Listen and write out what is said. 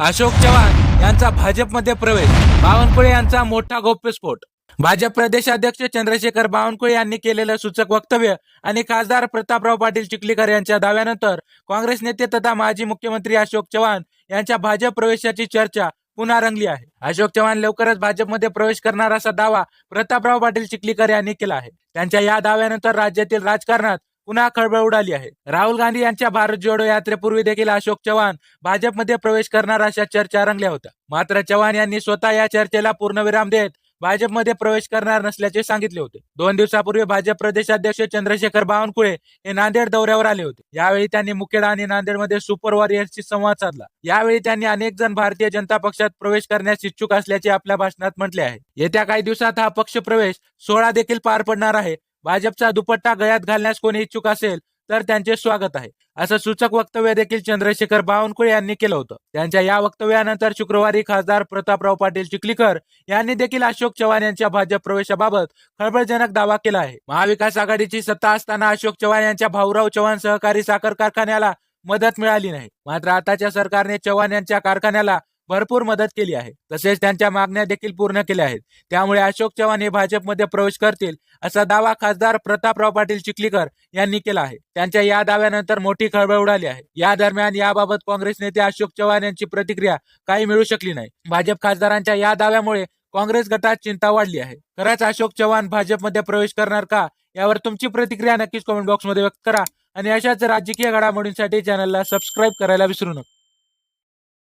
अशोक चव्हाण यांचा भाजपमध्ये प्रवेश. बावनकुळे यांचा मोठा गौप्यस्फोट. भाजप प्रदेशाध्यक्ष चंद्रशेखर बावनकुळे यांनी केलेलं सूचक वक्तव्य आणि खासदार प्रतापराव पाटील चिखलीकर यांच्या दाव्यानंतर काँग्रेस नेते तथा माजी मुख्यमंत्री अशोक चव्हाण यांच्या भाजप प्रवेशाची चर्चा पुन्हा रंगली आहे. अशोक चव्हाण लवकरच भाजपमध्ये प्रवेश करणार असा दावा प्रतापराव पाटील चिखलीकर यांनी केला आहे. त्यांच्या या दाव्यानंतर राज्यातील राजकारणात पुन्हा खळबळ उडाली आहे. राहुल गांधी यांच्या भारत जोडो यात्रेपूर्वी देखील अशोक चव्हाण भाजपमध्ये प्रवेश करणार अशा चर्चा रंगल्या होत्या. मात्र चव्हाण यांनी स्वतः या चर्चेला पूर्णविराम देत भाजपमध्ये प्रवेश करणार नसल्याचे सांगितले होते. दोन दिवसापूर्वी भाजप प्रदेशाध्यक्ष चंद्रशेखर बावनकुळे हे नांदेड दौऱ्यावर आले होते. यावेळी त्यांनी मुखेडा आणि नांदेडमध्ये सुपर वॉरियर्सशी संवाद साधला. यावेळी त्यांनी अनेक जण भारतीय जनता पक्षात प्रवेश करण्यास इच्छुक असल्याचे आपल्या भाषणात म्हटले आहे. येत्या काही दिवसात हा पक्ष प्रवेश सोहळा देखील पार पडणार आहे. भाजपचा दुपट्टा गळ्यात घालण्यास कोणी इच्छुक असेल तर त्यांचे स्वागत आहे. असं सूचक वक्तव्य देखील चंद्रशेखर बावनकुळे यांनी केलं होतं. त्यांच्या या वक्तव्यानंतर शुक्रवारी खासदार प्रतापराव पाटील चिखलीकर यांनी देखील अशोक चव्हाण यांच्या भाजप प्रवेशाबाबत खळबळजनक दावा केला आहे. महाविकास आघाडीची सत्ता असताना अशोक चव्हाण यांच्या भाऊराव चव्हाण सहकारी साखर कारखान्याला मदत मिळाली नाही. मात्र आताच्या सरकारने चव्हाण यांच्या कारखान्याला भरपूर मदत केली आहे. तसेच त्यांच्या मागण्या देखील पूर्ण केल्या आहेत. त्यामुळे अशोक चव्हाण हे भाजपमध्ये प्रवेश करतील असा दावा खासदार प्रतापराव पाटील चिखलीकर यांनी केला आहे. त्यांच्या या दाव्यानंतर मोठी खळबळ उडाली आहे. या दरम्यान याबाबत काँग्रेस नेते अशोक चव्हाण यांची प्रतिक्रिया काही मिळू शकली नाही. भाजप खासदारांच्या या दाव्यामुळे काँग्रेस गटात चिंता वाढली आहे. खरंच अशोक चव्हाण भाजपमध्ये प्रवेश करणार का यावर तुमची प्रतिक्रिया नक्कीच कमेंट बॉक्समध्ये व्यक्त करा. आणि अशाच राजकीय घडामोडींसाठी चॅनलला सबस्क्राईब करायला विसरू नका.